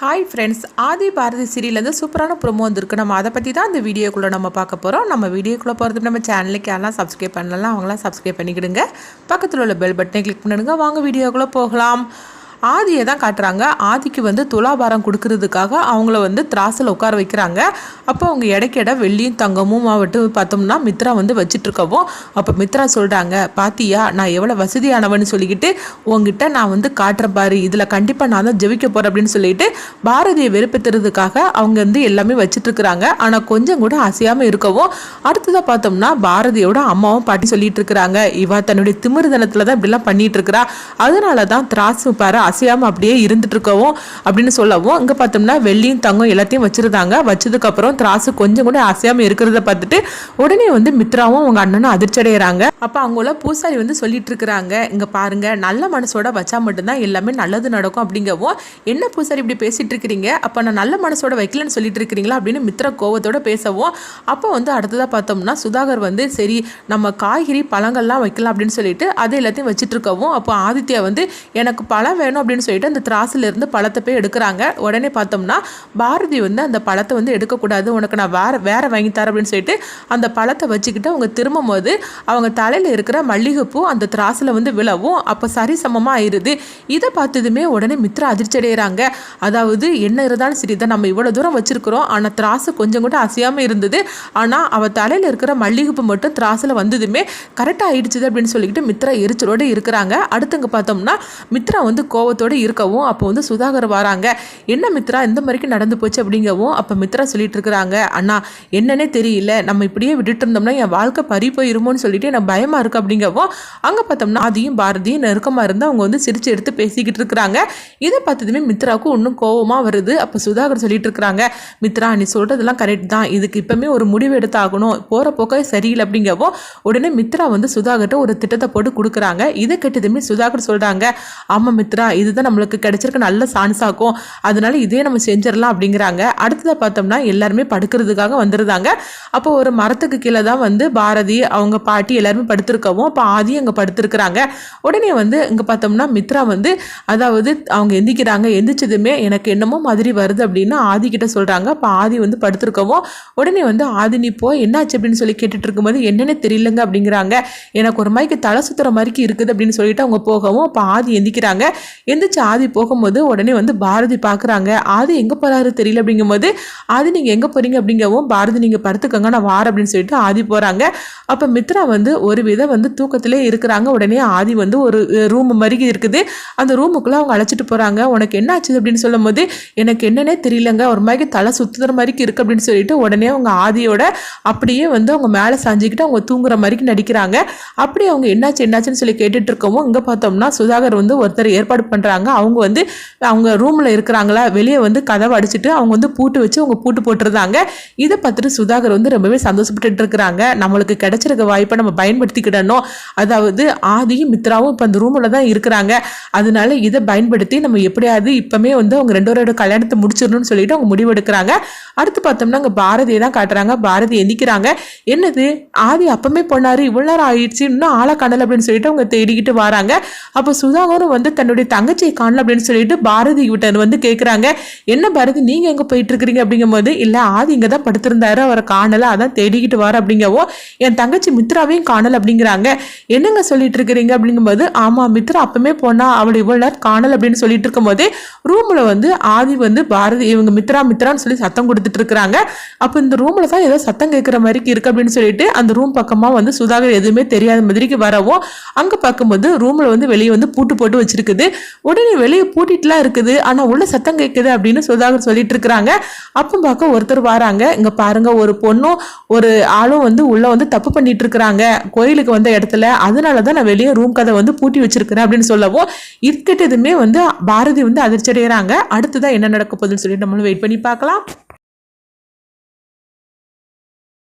Hi friends Aadhi Bharathi சீரியலேருந்து சூப்பரான promo வந்திருக்கு. நம்ம அதை பற்றி தான் இந்த வீடியோக்குள்ளே நம்ம பார்க்க போகிறோம் நம்ம வீடியோக்குள்ளே போகிறதுக்கு நம்ம சேனலுக்கு யாரெல்லாம் சப்ஸ்கிரைப் பண்ணலாம் அவங்களாம் சப்ஸ்கிரைப் பண்ணிக்கிடுங்க. பக்கத்தில் உள்ள பெல் பட்டனை கிளிக் பண்ணிடுங்க. வாங்க வீடியோக்குள்ளே போகலாம். ஆதியை தான் காட்டுறாங்க. ஆதிக்கு வந்து துலாபாரம் கொடுக்கறதுக்காக அவங்கள வந்து திராசில் உட்கார வைக்கிறாங்க. அப்போ அவங்க இடைக்கிட வெள்ளியும் தங்கமும் மாவட்டு பார்த்தோம்னா மித்ரா வந்து வச்சுட்ருக்கவும். அப்போ மித்ரா சொல்கிறாங்க பாத்தியா நான் எவ்வளோ வசதியானவன்னு சொல்லிக்கிட்டு உங்ககிட்ட நான் வந்து காட்டுற பாரு. இதில் கண்டிப்பாக நான் தான் ஜெபிக்க போகிறேன் அப்படின்னு சொல்லிட்டு பாரதியை வெறுப்பேற்றுறதுக்காக அவங்க வந்து எல்லாமே வச்சுட்ருக்குறாங்க. ஆனால் கொஞ்சம் கூட அசையாமல் இருக்கவும் அடுத்ததாக பார்த்தோம்னா பாரதியோட அம்மாவும் பாட்டி சொல்லிட்டு இருக்கிறாங்க இவா தன்னுடைய திமிர்தனத்தில் தான் இப்படிலாம் பண்ணிட்டு இருக்கிறா அதனால தான் திராசு பாரு அசையாமல் அப்படியே இருந்துட்டு இருக்கவும் அப்படின்னு சொல்லவும் அங்கே பார்த்தோம்னா வெள்ளியும் தங்கம் எல்லாத்தையும் வச்சுருந்தாங்க. வச்சதுக்கப்புறம் திராசு கொஞ்சம் கூட அசையாமல் இருக்கிறத பார்த்துட்டு உடனே வந்து மித்ராவும் அவங்க அண்ணனும் அதிர்ச்சி அடைகிறாங்க அப்போ அவங்கள பூசாரி வந்து சொல்லிட்டு இருக்கிறாங்க இங்கே பாருங்க நல்ல மனசோட வச்சா மட்டும்தான் எல்லாமே நல்லது நடக்கும் அப்படிங்கவும் என்ன பூசாரி இப்படி பேசிட்டு இருக்கிறீங்க அப்போ நான் நல்ல மனசோட வைக்கலன்னு சொல்லிட்டு இருக்கிறீங்களா அப்படின்னு மித்ரா கோவத்தோட பேசவும் அப்போ வந்து அடுத்ததாக பார்த்தோம்னா சுதாகர் வந்து சரி நம்ம காய்கறி பழங்கள்லாம் வைக்கலாம் அப்படின்னு சொல்லிட்டு அதை எல்லாத்தையும் வச்சுட்டு இருக்கவும் அப்போ ஆதித்யா வந்து எனக்கு பழம் வேணும் அப்படின்னு சொல்லிட்டு அந்த திராசிலிருந்து பழத்தை போய் எடுக்கிறாங்க. உடனே பார்த்தோம்னா பாரதி வந்து அந்த பழத்தை வந்து எடுக்கக்கூடாது உனக்கு நான் வேற வேற வாங்கி தரேன் அப்படின்னு சொல்லிட்டு அந்த பழத்தை வச்சுக்கிட்டு அவங்க திரும்பும் போது அவங்க தலையில் இருக்கிற மல்லிகைப்பூ அந்த திராசில் வந்து விழவும் அப்போ சரிசமமாக ஆயிடுது இதை பார்த்ததுமே உடனே மித்ரா அதிர்ச்சி அடைகிறாங்க அதாவது என்ன இருந்தாலும் சரிதான் நம்ம இவ்வளோ தூரம் வச்சிருக்கிறோம். ஆனால் திராசு கொஞ்சம் கூட அசையாமல் இருந்தது. ஆனால் அவள் தலையில் இருக்கிற மல்லிகைப்பூ மட்டும் திராசில் வந்ததுமே கரெக்டாக ஆயிடுச்சுது அப்படின்னு சொல்லிக்கிட்டு மித்ரா எரிச்சலோடு இருக்கிறாங்க. அடுத்தங்க பார்த்தோம்னா மித்ரா வந்து கோவத்தோடு இருக்கவும் அப்போ வந்து சுதாகர் வராங்க. என்ன மித்ரா இந்த மாதிரிக்கு நடந்து போச்சு அப்படிங்கவும் அப்போ மித்ரா சொல்லிட்டு இருக்கிறாங்க. அண்ணா என்னன்னே தெரியல. நம்ம இப்படியே விட்டுட்டு இருந்தோம்னா என் வாழ்க்கை பறி போயிருமோன்னு சொல்லிட்டு எனக்கு பயமாக இருக்குது அப்படிங்கவும் அங்கே பார்த்தோம்னா அதையும் பாரதியும் நெருக்கமாக இருந்து அவங்க வந்து சிரிச்சு எடுத்து பேசிக்கிட்டு இருக்கிறாங்க. இதை பார்த்ததுமே மித்ராவுக்கும் இன்னும் கோவமாக வருது. அப்போ சுதாகர் சொல்லிட்டு இருக்கிறாங்க. மித்ரா நீ சொல்கிறதெல்லாம் கரெக்ட் தான். இதுக்கு இப்போமே ஒரு முடிவு எடுத்தாகணும். போகிற போக்கே சரியில்லை அப்படிங்கவும் உடனே மித்ரா வந்து சுதாகர்கிட்ட ஒரு திட்டத்தை போட்டு கொடுக்குறாங்க. இதை கேட்டதுமே சுதாகர் சொல்கிறாங்க ஆமாம் மித்ரா இதுதான் நம்மளுக்கு கிடைச்சிருக்க நல்ல சான்ஸ் ஆகும் அதனால இதே நம்ம செஞ்சிடலாம் அப்படிங்கிறாங்க. அடுத்ததாக பார்த்தோம்னா எல்லாருமே படுக்கிறதுக்காக வந்துருந்தாங்க. அப்போ ஒரு மரத்துக்கு கீழே தான் வந்து பாரதி அவங்க பாட்டி எல்லாருமே படுத்திருக்கவும் அப்போ ஆதி அங்கே படுத்திருக்கிறாங்க. உடனே வந்து இங்கே பார்த்தோம்னா மித்ரா வந்து அதாவது அவங்க எந்திக்கிறாங்க எந்திரிச்சதுமே எனக்கு என்னமோ மாதிரி வருது அப்படின்னு ஆதி கிட்ட சொல்கிறாங்க அப்போ ஆதி வந்து படுத்திருக்கவும் உடனே வந்து ஆதி நீ போ என்னாச்சு? அப்படின்னு சொல்லி கேட்டுட்டு இருக்கும்போது என்னென்ன தெரியலங்க அப்படிங்கிறாங்க. எனக்கு ஒரு மாதிரிக்கு தலை சுத்துற மாதிரிக்கு இருக்குது அப்படின்னு சொல்லிட்டு அவங்க போகவும் அப்போ ஆதி எந்திக்கிறாங்க. எந்திரிச்சு ஆதி போகும்போது உடனே வந்து பாரதி பார்க்குறாங்க. ஆதி எங்கே போகிறாரு தெரியல அப்படிங்கும்போது ஆதி நீங்கள் எங்கே போகிறீங்க அப்படிங்கவும் பாரதி நீங்கள் படுத்துக்கோங்க நான் வார அப்படின்னு சொல்லிட்டு ஆதி போகிறாங்க அப்போ மித்ரா வந்து ஒரு விதம் வந்து தூக்கத்திலே இருக்கிறாங்க. உடனே ஆதி வந்து ஒரு ரூம் மாதிரி இருக்குது. அந்த ரூமுக்குள்ளே அவங்க அழைச்சிட்டு போகிறாங்க உனக்கு என்ன ஆச்சு? அப்படின்னு சொல்லும்போது எனக்கு என்னன்னே தெரியலங்க. ஒரு மாதிரி தலை சுற்றுற மாதிரிக்கு இருக்குது அப்படின்னு சொல்லிட்டு உடனே அவங்க ஆதியோட அப்படியே வந்து அவங்க மேலே சாஞ்சிக்கிட்டு அவங்க தூங்குற மாதிரிக்கு நடிக்கிறாங்க. அப்படி அவங்க என்னாச்சு என்னாச்சுன்னு சொல்லி கேட்டுட்டு இருக்கவும் இங்கே பார்த்தோம்னா சுதாகர் வந்து ஒருத்தர் ஏற்பாடு பண்ண பண்ணுறாங்க அவங்க வந்து அவங்க ரூமில் இருக்கிறாங்களா வெளியே வந்து கதவை அடிச்சுட்டு அவங்க வந்து பூட்டு வச்சு அவங்க பூட்டு போட்டுருந்தாங்க இதை பார்த்துட்டு சுதாகர் வந்து ரொம்பவே சந்தோஷப்பட்டு இருக்கிறாங்க. நம்மளுக்கு கிடைச்சிருக்க வாய்ப்பை நம்ம பயன்படுத்திக்கிடணும். அதாவது ஆதியும் மித்ராவும் இப்போ அந்த ரூமில் தான் இருக்கிறாங்க. அதனால இதை பயன்படுத்தி நம்ம எப்படியாவது இப்போமே வந்து அவங்க ரெண்டு பேரோட கல்யாணத்தை முடிச்சிடணும்னு சொல்லிட்டு அவங்க முடிவெடுக்கிறாங்க. அடுத்து பார்த்தோம்னா அங்கே பாரதியை தான் காட்டுறாங்க. பாரதி எந்திக்கிறாங்க. என்னது? ஆதி அப்பமே போனார் இவ்வளோ நேரம் ஆயிடுச்சு இன்னும் ஆளை காணல அப்படின்னு சொல்லிட்டு அவங்க தேடிக்கிட்டு வராங்க. அப்போ சுதாகரும் வந்து தன்னுடைய தங்கச்சியை காணல அப்படின்னு சொல்லிட்டு பாரதி கிட்ட வந்து கேட்குறாங்க என்ன பாரதி நீங்கள் எங்கே போயிட்டு இருக்கிறீங்க அப்படிங்கும் போது இல்லை ஆதி இங்கே தான் படுத்திருந்தாரு அவரை காணலை அதான் தேடிக்கிட்டு வர அப்படிங்கவோ என் தங்கச்சி மித்ராவையும் காணல் அப்படிங்கிறாங்க. என்னங்க சொல்லிட்டு இருக்கிறீங்க அப்படிங்கும்போது ஆமாம் மித்ரா அப்பவுமே போனால் அவளை இவ்வளோ நேரம் காணல் அப்படின்னு சொல்லிட்டு இருக்கும்போது ரூமில் வந்து ஆதி வந்து பாரதி இவங்க மித்ரா மித்ரான்னு சொல்லி சத்தம் கொடுத்துட்டு இருக்கிறாங்க அப்போ இந்த ரூமில் தான் ஏதோ சத்தம் கேட்குற மாதிரி இருக்கு அப்படின்னு சொல்லிட்டு அந்த ரூம் பக்கமாக வந்து சுதாகர் எதுவுமே தெரியாத மாதிரிக்கு வரவும் அங்கே பார்க்கும்போது ரூமில் வந்து வெளியே வந்து பூட்டு போட்டு வச்சிருக்குது. உடனே வெளியே பூட்டிட்டுலாம் இருக்குது ஆனால் உள்ள சத்தம் கேட்குது அப்படின்னு சுதாகர் சொல்லிட்டு இருக்கிறாங்க அப்போ பார்க்க ஒருத்தர் வராங்க. இங்கே பாருங்க ஒரு பொண்ணும் ஒரு ஆளும் வந்து உள்ள வந்து தப்பு பண்ணிட்டு இருக்கிறாங்க கோயிலுக்கு வந்த இடத்துல அதனால தான் நான் வெளியே ரூம் கதை வந்து பூட்டி வச்சிருக்கிறேன் அப்படின்னு சொல்லவும் இருக்கட்டதுமே வந்து பாரதி வந்து அதிர்ச்சி அடைகிறாங்க அடுத்ததான் என்ன நடக்க போகுதுன்னு சொல்லிட்டு நம்மளும் வெயிட் பண்ணி பார்க்கலாம்.